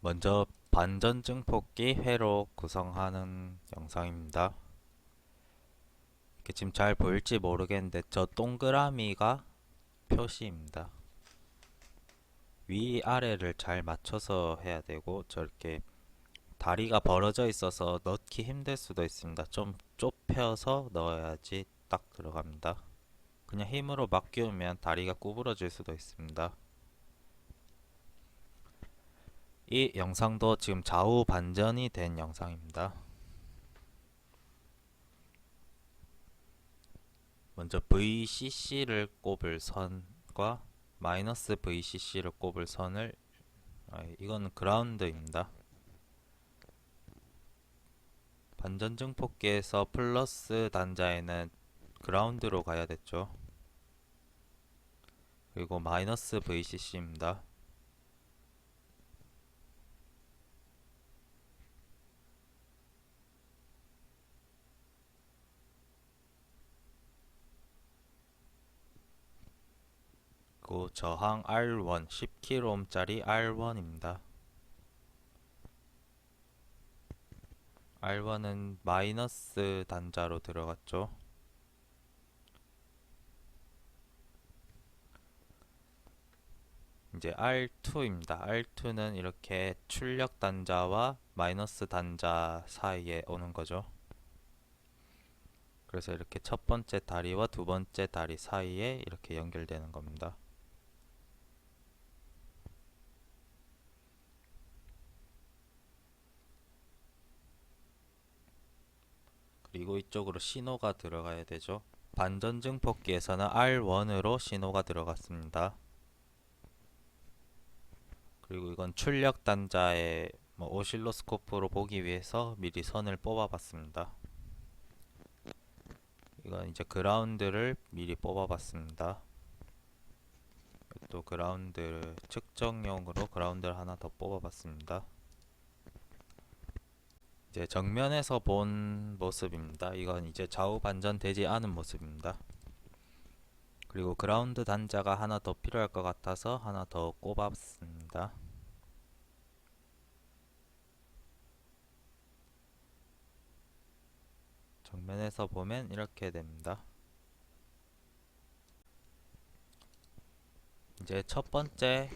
먼저 반전 증폭기 회로 구성하는 영상입니다. 지금 잘 보일지 모르겠는데 저 동그라미가 표시입니다. 위아래를 잘 맞춰서 해야 되고 저렇게 다리가 벌어져 있어서 넣기 힘들 수도 있습니다. 좀 좁혀서 넣어야지 딱 들어갑니다. 그냥 힘으로 막 끼우면 다리가 구부러질 수도 있습니다. 이 영상도 지금 좌우 반전이 된 영상입니다. 먼저 VCC를 꼽을 선과 마이너스 VCC를 꼽을 선을 아, 이건 그라운드입니다. 반전 증폭기에서 플러스 단자에는 그라운드로 가야 됐죠. 그리고 마이너스 VCC입니다. 그리고 저항 R1 10kΩ짜리 R1입니다. R1은 마이너스 단자로 들어갔죠. 이제 R2입니다. R2는 이렇게 출력 단자와 마이너스 단자 사이에 오는 거죠. 그래서 이렇게 첫 번째 다리와 두 번째 다리 사이에 이렇게 연결되는 겁니다. 그리고 이쪽으로 신호가 들어가야 되죠. 반전 증폭기에서는 R1으로 신호가 들어갔습니다. 그리고 이건 출력 단자의 뭐 오실로스코프로 보기 위해서 미리 선을 뽑아봤습니다. 이건 이제 그라운드를 미리 뽑아봤습니다. 또 그라운드 측정용으로 그라운드를 하나 더 뽑아봤습니다. 이제 정면에서 본 모습입니다. 이건 이제 좌우 반전되지 않은 모습입니다. 그리고 그라운드 단자가 하나 더 필요할 것 같아서 하나 더 꼽았습니다. 정면에서 보면 이렇게 됩니다. 이제 첫 번째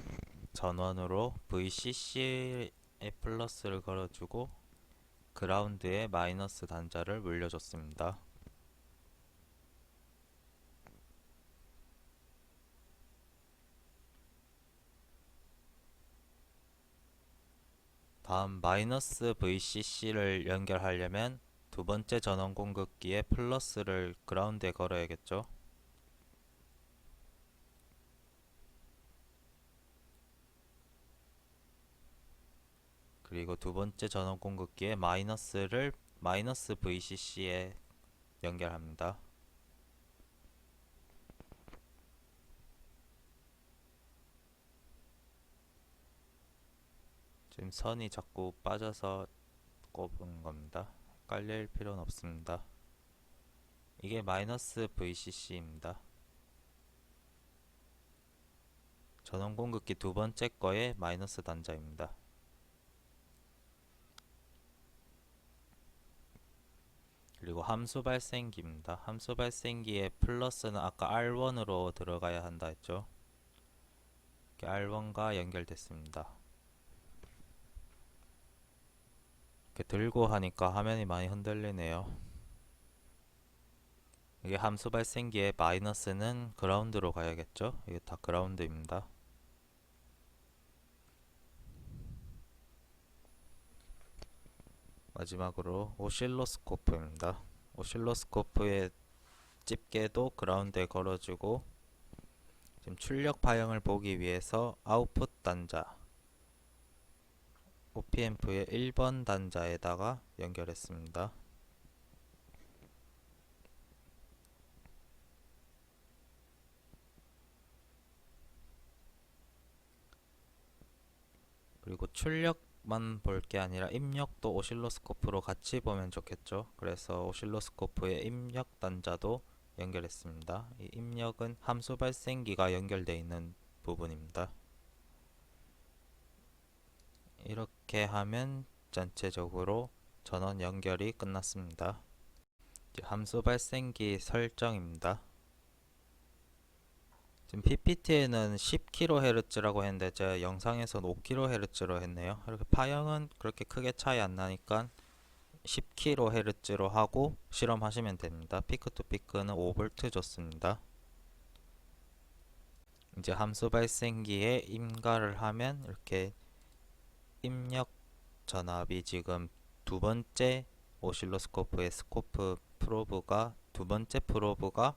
전원으로 VCC에 플러스를 걸어주고 그라운드에 마이너스 단자를 물려줬습니다. 다음 마이너스 VCC를 연결하려면 두 번째 전원 공급기에 플러스를 그라운드에 걸어야겠죠. 그리고 두 번째 전원 공급기에 마이너스를 마이너스 VCC에 연결합니다. 지금 선이 자꾸 빠져서 꼽은 겁니다. 헷갈릴 필요는 없습니다. 이게 마이너스 VCC입니다. 전원 공급기 두 번째 거에 마이너스 단자입니다. 함수 발생기입니다. 함수 발생기의 플러스는 아까 R1으로 들어가야 한다 했죠. R1과 연결됐습니다. 이렇게 들고 하니까 화면이 많이 흔들리네요. 이게 함수 발생기의 마이너스는 그라운드로 가야겠죠? 이게 다 그라운드입니다. 마지막으로 오실로스코프입니다. 오실로스코프의 집게도 그라운드에 걸어주고 지금 출력 파형을 보기 위해서 아웃풋 단자 OPMP의 1번 단자에다가 연결했습니다. 그리고 출력 만 볼 게 아니라 입력도 오실로스코프로 같이 보면 좋겠죠. 그래서 오실로스코프의 입력 단자도 연결했습니다. 이 입력은 함수 발생기가 연결되어 있는 부분입니다. 이렇게 하면 전체적으로 전원 연결이 끝났습니다. 함수 발생기 설정입니다. 지금 PPT에는 10kHz라고 했는데 제가 영상에서는 5kHz로 했네요. 이렇게 파형은 그렇게 크게 차이 안 나니까 10kHz로 하고 실험하시면 됩니다. 피크 투 피크는 5V 줬습니다. 이제 함수 발생기에 임가를 하면 이렇게 입력 전압이 지금 두 번째 오실로스코프의 스코프 프로브가 두 번째 프로브가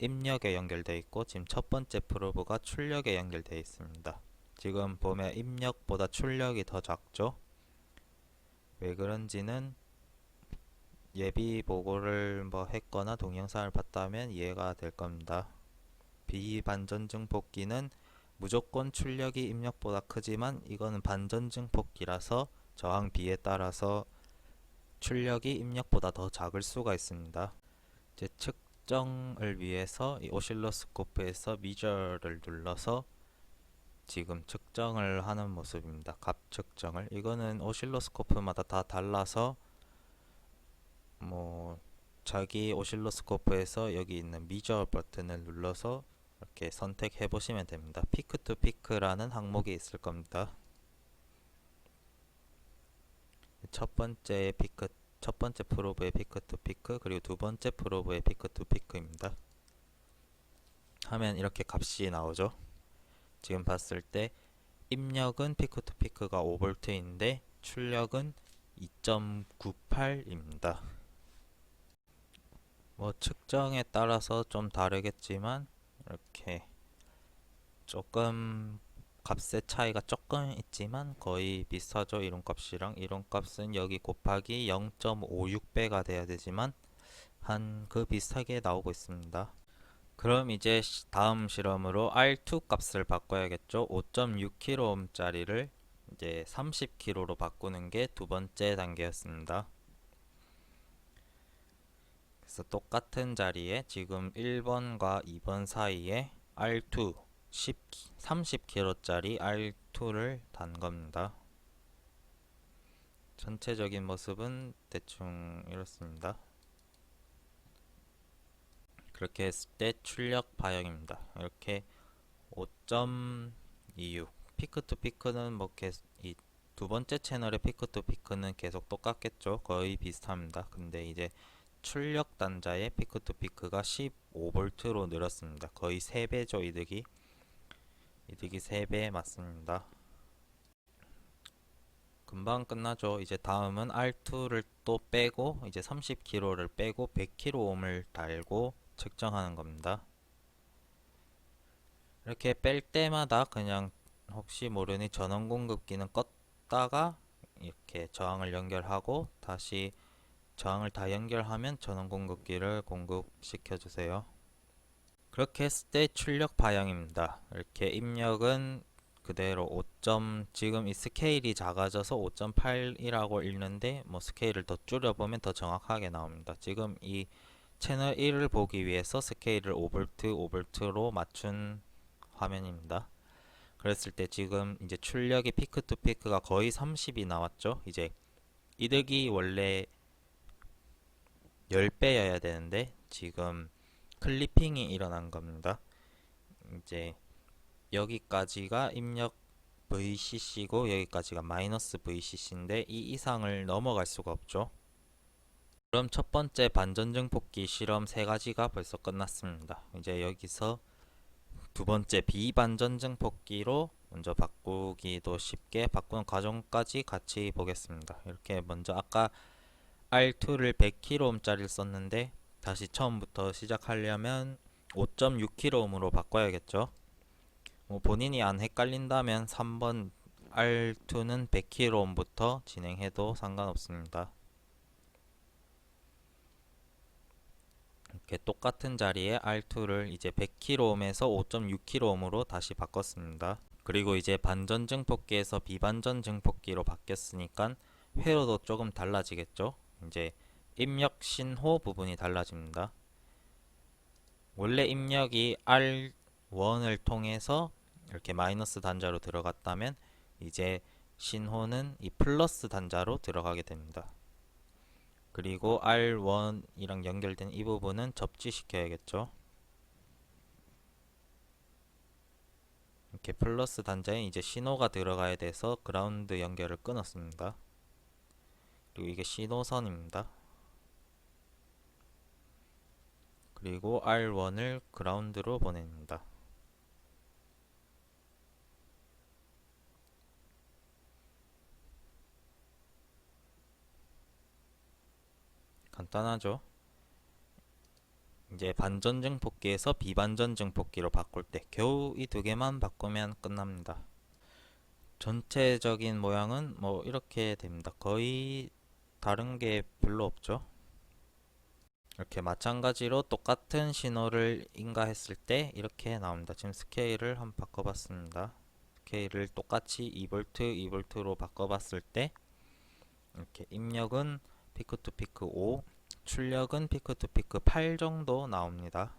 입력에 연결되어 있고 지금 첫 번째 프로브가 출력에 연결되어 있습니다. 지금 보면 입력보다 출력이 더 작죠? 왜 그런지는 예비 보고를 뭐 했거나 동영상을 봤다면 이해가 될 겁니다. 비반전증 복기는 무조건 출력이 입력보다 크지만 이거는 반전증 복기라서 저항 비에 따라서 출력이 입력보다 더 작을 수가 있습니다. 이제 측정을 위해서 이 오실로스코프에서 미저를 눌러서 지금 측정을 하는 모습입니다. 값 측정을. 이거는 오실로스코프마다 다 달라서 뭐 자기 오실로스코프에서 여기 있는 미저 버튼을 눌러서 이렇게 선택해 보시면 됩니다. 피크 투 피크라는 항목이 있을 겁니다. 첫 번째 피크 첫 번째 프로브의 피크 투 피크 그리고 두 번째 프로브의 피크 투 피크입니다. 하면 이렇게 값이 나오죠. 지금 봤을 때 입력은 피크 투 피크가 5V인데 출력은 2.98입니다. 뭐 측정에 따라서 좀 다르겠지만 이렇게 조금 값의 차이가 조금 있지만 거의 비슷하죠. 이론값이랑 이론값은 여기 곱하기 0.56배가 돼야 되지만 한 그 비슷하게 나오고 있습니다. 그럼 이제 시- 다음 실험으로 R2 값을 바꿔야겠죠. 5.6kΩ 짜리를 이제 30kg로 바꾸는 게 두 번째 단계였습니다. 그래서 똑같은 자리에 지금 1번과 2번 사이에 R2 10, 30kg짜리 R2를 단 겁니다. 전체적인 모습은 대충 이렇습니다. 그렇게 했을 때 출력 바형입니다. 이렇게 5.26 피크 투 피크는 뭐 이 두 번째 채널의 피크 투 피크는 계속 똑같겠죠. 거의 비슷합니다. 근데 이제 출력 단자의 피크 투 피크가 15V로 늘었습니다. 거의 3배죠 이득이. 이득이 3배 맞습니다. 금방 끝나죠. 이제 다음은 R2를 또 빼고 이제 30kg를 빼고 100kΩ을 달고 측정하는 겁니다. 이렇게 뺄 때마다 그냥 혹시 모르니 전원 공급기는 껐다가 이렇게 저항을 연결하고 다시 저항을 다 연결하면 전원 공급기를 공급시켜 주세요. 그렇게 했을 때 출력 바형입니다. 이렇게 입력은 그대로 5. 지금 이 스케일이 작아져서 5.8이라고 읽는데 뭐 스케일을 더 줄여보면 더 정확하게 나옵니다. 지금 이 채널 1을 보기 위해서 스케일을 5V, 5V로 맞춘 화면입니다. 그랬을 때 지금 이제 출력이 피크 투 피크가 거의 30이 나왔죠. 이제 이득이 원래 10배여야 되는데 지금 클리핑이 일어난 겁니다. 이제 여기까지가 입력 VCC고 여기까지가 마이너스 VCC인데 이 이상을 넘어갈 수가 없죠. 그럼 첫 번째 반전증 복귀 실험 세 가지가 벌써 끝났습니다. 이제 여기서 두 번째 비반전증 복귀로 먼저 바꾸기도 쉽게 바꾸는 과정까지 같이 보겠습니다. 이렇게 먼저 아까 R2를 100kΩ짜리를 썼는데 다시 처음부터 시작하려면 5.6kg으로 바꿔야겠죠. 뭐 본인이 안 헷갈린다면 3번 R2는 100kg부터 진행해도 상관없습니다. 이렇게 똑같은 자리에 R2를 이제 100kg에서 5.6kg으로 다시 바꿨습니다. 그리고 이제 반전 증폭기에서 비반전 증폭기로 바뀌었으니까 회로도 조금 달라지겠죠. 이제 입력 신호 부분이 달라집니다. 원래 입력이 R1을 통해서 이렇게 마이너스 단자로 들어갔다면 이제 신호는 이 플러스 단자로 들어가게 됩니다. 그리고 R1이랑 연결된 이 부분은 접지시켜야겠죠. 이렇게 플러스 단자에 이제 신호가 들어가야 돼서 그라운드 연결을 끊었습니다. 그리고 이게 신호선입니다. 그리고 R1을 그라운드로 보냅니다. 간단하죠? 이제 반전증 뽑기에서 비반전증 뽑기로 바꿀 때 겨우 이 두 개만 바꾸면 끝납니다. 전체적인 모양은 뭐 이렇게 됩니다. 거의 다른 게 별로 없죠. 이렇게 마찬가지로 똑같은 신호를 인가했을 때 이렇게 나옵니다. 지금 스케일을 한번 바꿔봤습니다. 스케일을 똑같이 2V, 2V로 바꿔봤을 때 이렇게 입력은 피크 투 피크 5, 출력은 피크 투 피크 8 정도 나옵니다.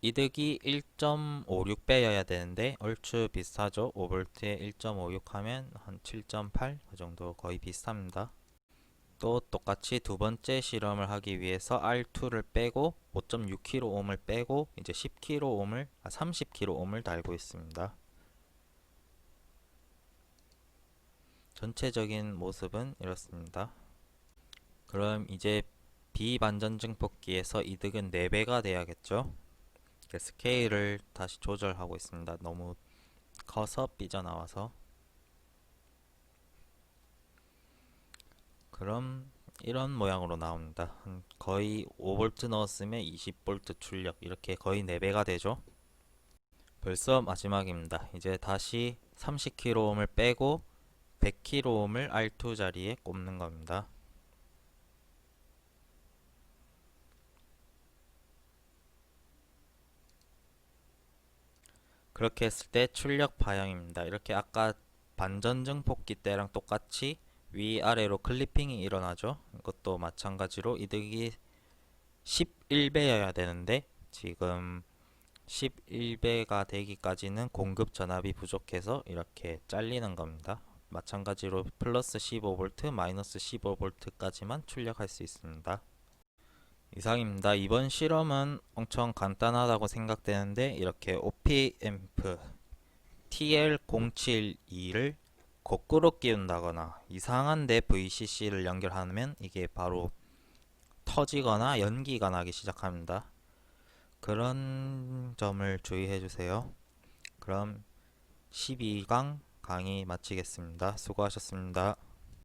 이득이 1.56배여야 되는데 얼추 비슷하죠. 5V에 1.56 하면 한 7.8 그 정도 거의 비슷합니다. 또 똑같이 두 번째 실험을 하기 위해서 R2를 빼고 5.6kΩ을 빼고 이제 10kΩ을 아 30kΩ을 달고 있습니다. 전체적인 모습은 이렇습니다. 그럼 이제 비반전 증폭기에서 이득은 4배가 돼야겠죠? 스케일을 다시 조절하고 있습니다. 너무 커서 삐져나와서 그럼 이런 모양으로 나옵니다. 한 거의 5V 넣었으면 20V 출력 이렇게 거의 4배가 되죠. 벌써 마지막입니다. 이제 다시 30kΩ을 빼고 100kΩ을 R2 자리에 꼽는 겁니다. 그렇게 했을 때 출력 방향입니다. 이렇게 아까 반전증 뽑기 때랑 똑같이 위아래로 클리핑이 일어나죠. 이것도 마찬가지로 이득이 11배여야 되는데 지금 11배가 되기까지는 공급 전압이 부족해서 이렇게 잘리는 겁니다. 마찬가지로 플러스 15V, 마이너스 15V까지만 출력할 수 있습니다. 이상입니다. 이번 실험은 엄청 간단하다고 생각되는데 이렇게 OP앰프 TL072를 거꾸로 끼운다거나 이상한데 VCC를 연결하면 이게 바로 터지거나 연기가 나기 시작합니다. 그런 점을 주의해 주세요. 그럼 12강 강의 마치겠습니다. 수고하셨습니다.